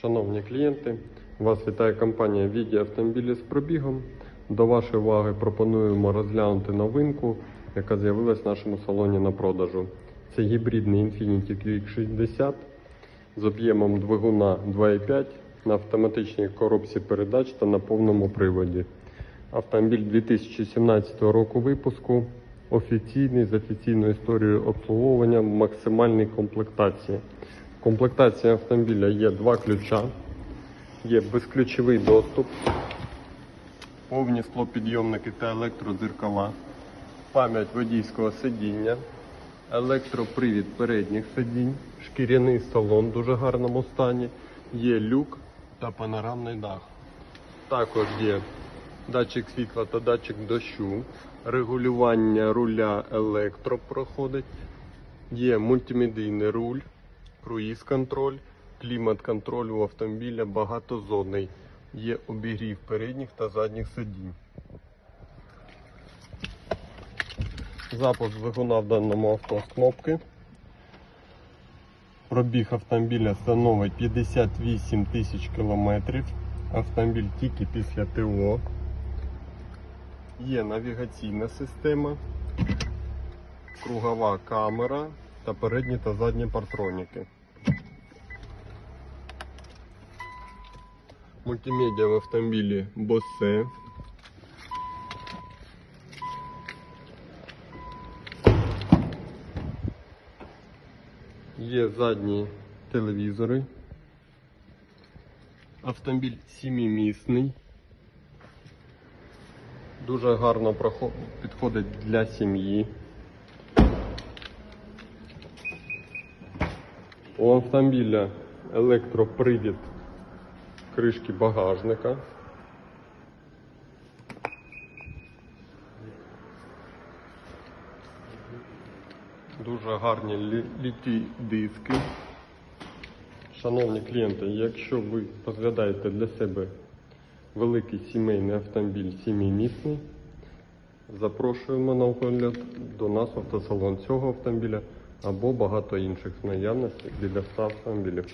Шановні клієнти, вас вітає компанія Віді автомобілі з пробігом. До вашої уваги пропонуємо розглянути новинку, яка з'явилась в нашому салоні на продажу. Це гібридний Infiniti QX60 з об'ємом двигуна 2,5 на автоматичній коробці передач та на повному приводі. Автомобіль 2017 року випуску, офіційний з офіційною історією обслуговування в максимальній комплектації. Комплектації автомобіля є два ключа, є безключовий доступ, повні склопідйомники та електрозеркала, пам'ять водійського сидіння, електропривід передніх сидінь, шкіряний салон в дуже гарному стані, є люк та панорамний дах. Також є датчик світла та датчик дощу, регулювання руля електро проходить, є мультимедійний руль, круїз-контроль, клімат-контроль у автомобіля багатозонний, є обігрів передніх та задніх сидінь. Запуск двигуна в даному авто з кнопки. Пробіг автомобіля становить 58 тисяч кілометрів. Автомобіль тільки після ТО. Є навігаційна система, кругова камера та передні та задні партроніки. Мультимедіа в автомобілі Bose. Є задні телевізори. Автомобіль сімімісний. Дуже гарно підходить для сім'ї. У автомобіля електропривід кришки багажника. Дуже гарні літі диски. Шановні клієнти, якщо ви розглядаєте для себе великий сімейний автомобіль сімеймісний, запрошуємо на огляд до нас в автосалон цього автомобіля або багато інших біля 100 автомобілів.